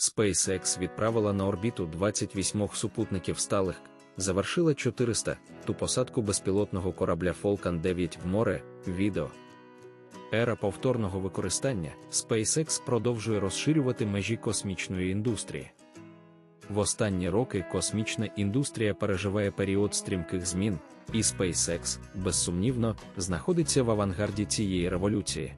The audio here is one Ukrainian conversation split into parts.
SpaceX відправила на орбіту 28 супутників сталих, завершила 400 ту посадку безпілотного корабля Falcon 9 в море. Відео. Ера повторного використання SpaceX продовжує розширювати межі космічної індустрії. В останні роки космічна індустрія переживає період стрімких змін, і SpaceX, безсумнівно, знаходиться в авангарді цієї революції.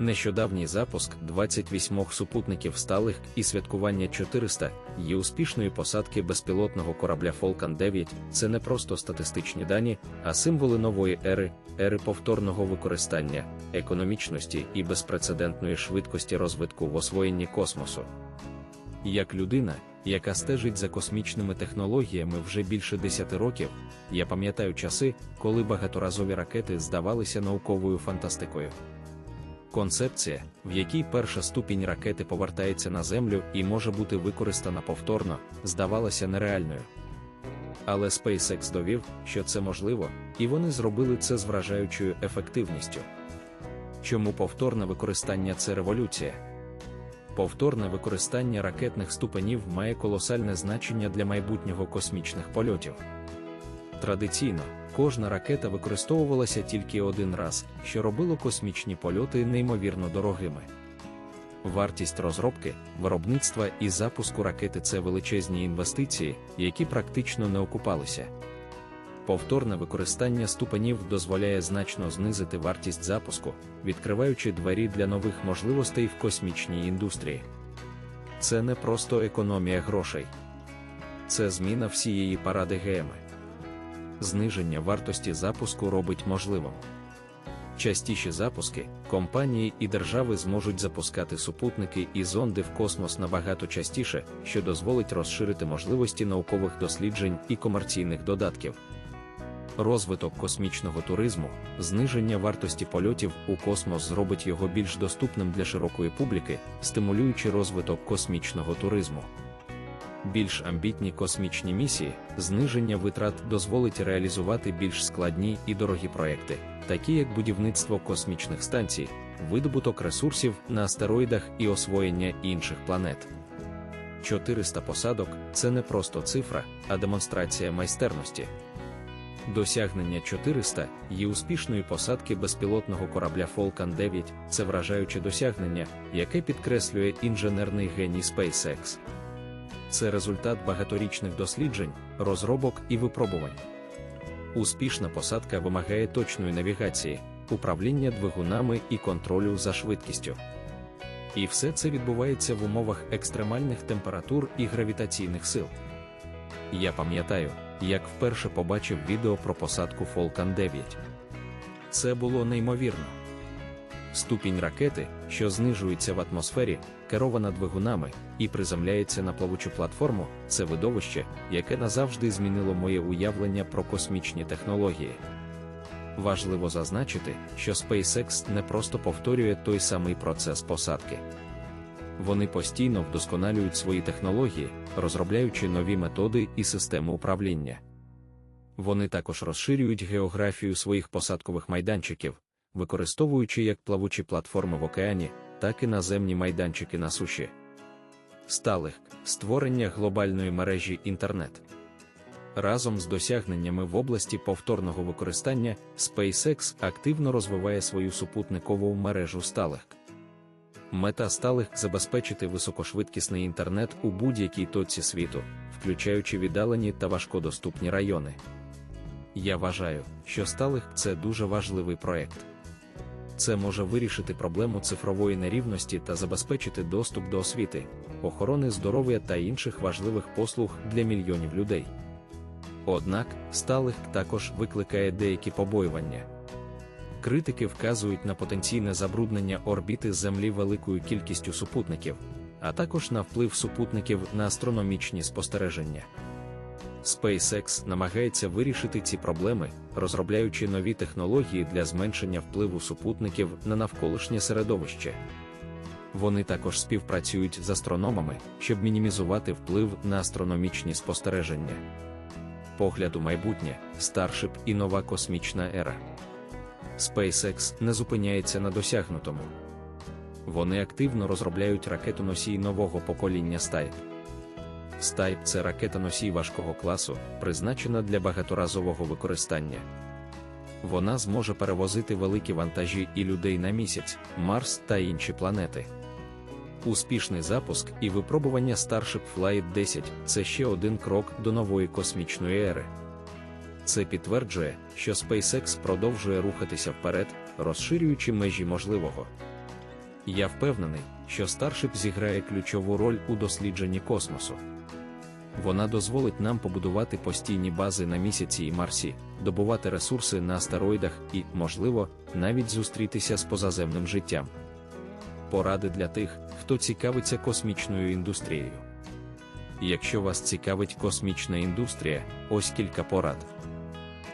Нещодавній запуск 28 супутників сталих і святкування 400 є успішної посадки безпілотного корабля Falcon 9 це не просто статистичні дані, а символи нової ери, ери повторного використання, економічності і безпрецедентної швидкості розвитку в освоєнні космосу. Як людина, яка стежить за космічними технологіями вже більше 10 років, я пам'ятаю часи, коли багаторазові ракети здавалися науковою фантастикою. Концепція, в якій перша ступінь ракети повертається на землю і може бути використана повторно, здавалася нереальною. Але SpaceX довів, що це можливо, і вони зробили це з вражаючою ефективністю. Чому повторне використання це революція? Повторне використання ракетних ступенів має колосальне значення для майбутнього космічних польотів. Традиційно, кожна ракета використовувалася тільки один раз, що робило космічні польоти неймовірно дорогими. Вартість розробки, виробництва і запуску ракети це величезні інвестиції, які практично не окупалися. Повторне використання ступенів дозволяє значно знизити вартість запуску, відкриваючи двері для нових можливостей в космічній індустрії. Це не просто економія грошей, це зміна всієї паради ГЕМи зниження вартості запуску робить можливим. Частіші запуски, компанії і держави зможуть запускати супутники і зонди в космос набагато частіше, що дозволить розширити можливості наукових досліджень і комерційних додатків. Розвиток космічного туризму, зниження вартості польотів у космос зробить його більш доступним для широкої публіки, стимулюючи розвиток космічного туризму більш амбітні космічні місії, зниження витрат дозволить реалізувати більш складні і дорогі проекти, такі як будівництво космічних станцій, видобуток ресурсів на астероїдах і освоєння інших планет. 400 посадок це не просто цифра, а демонстрація майстерності. Досягнення 400 є успішної посадки безпілотного корабля Falcon 9 це вражаюче досягнення, яке підкреслює інженерний геній SpaceX це результат багаторічних досліджень, розробок і випробувань. Успішна посадка вимагає точної навігації, управління двигунами і контролю за швидкістю. І все це відбувається в умовах екстремальних температур і гравітаційних сил. Я пам'ятаю, як вперше побачив відео про посадку Falcon 9. Це було неймовірно. Ступінь ракети, що знижується в атмосфері, керована двигунами і приземляється на плавучу платформу, це видовище, яке назавжди змінило моє уявлення про космічні технології. Важливо зазначити, що SpaceX не просто повторює той самий процес посадки. Вони постійно вдосконалюють свої технології, розробляючи нові методи і системи управління. Вони також розширюють географію своїх посадкових майданчиків, використовуючи як плавучі платформи в океані, так і наземні майданчики на суші. Сталих створення глобальної мережі інтернет. Разом з досягненнями в області повторного використання SpaceX активно розвиває свою супутникову мережу сталих. Мета сталих забезпечити високошвидкісний інтернет у будь-якій точці світу, включаючи віддалені та важкодоступні райони. Я вважаю, що сталих це дуже важливий проект. Це може вирішити проблему цифрової нерівності та забезпечити доступ до освіти, охорони здоров'я та інших важливих послуг для мільйонів людей. Однак, сталих також викликає деякі побоювання. Критики вказують на потенційне забруднення орбіти Землі великою кількістю супутників, а також на вплив супутників на астрономічні спостереження. SpaceX намагається вирішити ці проблеми, розробляючи нові технології для зменшення впливу супутників на навколишнє середовище. Вони також співпрацюють з астрономами, щоб мінімізувати вплив на астрономічні спостереження. Погляд у майбутнє, Starship і нова космічна ера. SpaceX не зупиняється на досягнутому. Вони активно розробляють ракетоносій нового покоління Стайп. Стайп це ракета-носій важкого класу, призначена для багаторазового використання. Вона зможе перевозити великі вантажі і людей на місяць, Марс та інші планети. Успішний запуск і випробування Starship Flight 10 це ще один крок до нової космічної ери. Це підтверджує, що SpaceX продовжує рухатися вперед, розширюючи межі можливого. Я впевнений, що Starship зіграє ключову роль у дослідженні космосу. Вона дозволить нам побудувати постійні бази на місяці і Марсі, добувати ресурси на астероїдах і, можливо, навіть зустрітися з позаземним життям. Поради для тих, хто цікавиться космічною індустрією. Якщо вас цікавить космічна індустрія, ось кілька порад.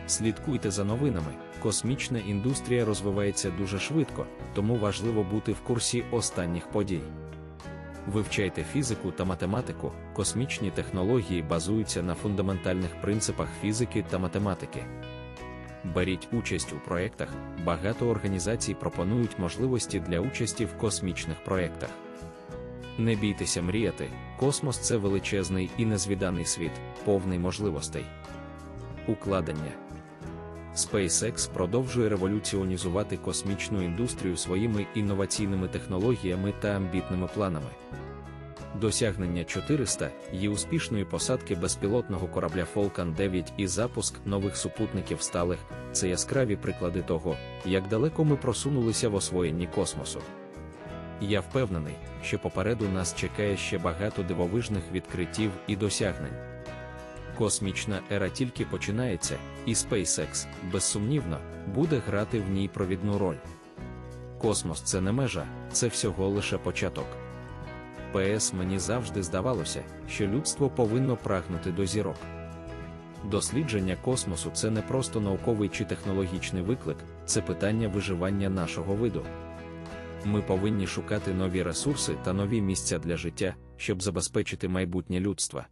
Слідкуйте за новинами. Космічна індустрія розвивається дуже швидко, тому важливо бути в курсі останніх подій. Вивчайте фізику та математику, космічні технології базуються на фундаментальних принципах фізики та математики. Беріть участь у проєктах, багато організацій пропонують можливості для участі в космічних проєктах. Не бійтеся мріяти, космос це величезний і незвіданий світ, повний можливостей. Укладення SpaceX продовжує революціонізувати космічну індустрію своїми інноваційними технологіями та амбітними планами. Досягнення 400 є успішної посадки безпілотного корабля Falcon 9 і запуск нових супутників сталих це яскраві приклади того, як далеко ми просунулися в освоєнні космосу. Я впевнений, що попереду нас чекає ще багато дивовижних відкриттів і досягнень. Космічна ера тільки починається, і SpaceX, безсумнівно, буде грати в ній провідну роль. Космос це не межа, це всього лише початок. ПС мені завжди здавалося, що людство повинно прагнути до зірок. Дослідження космосу це не просто науковий чи технологічний виклик, це питання виживання нашого виду. Ми повинні шукати нові ресурси та нові місця для життя, щоб забезпечити майбутнє людства.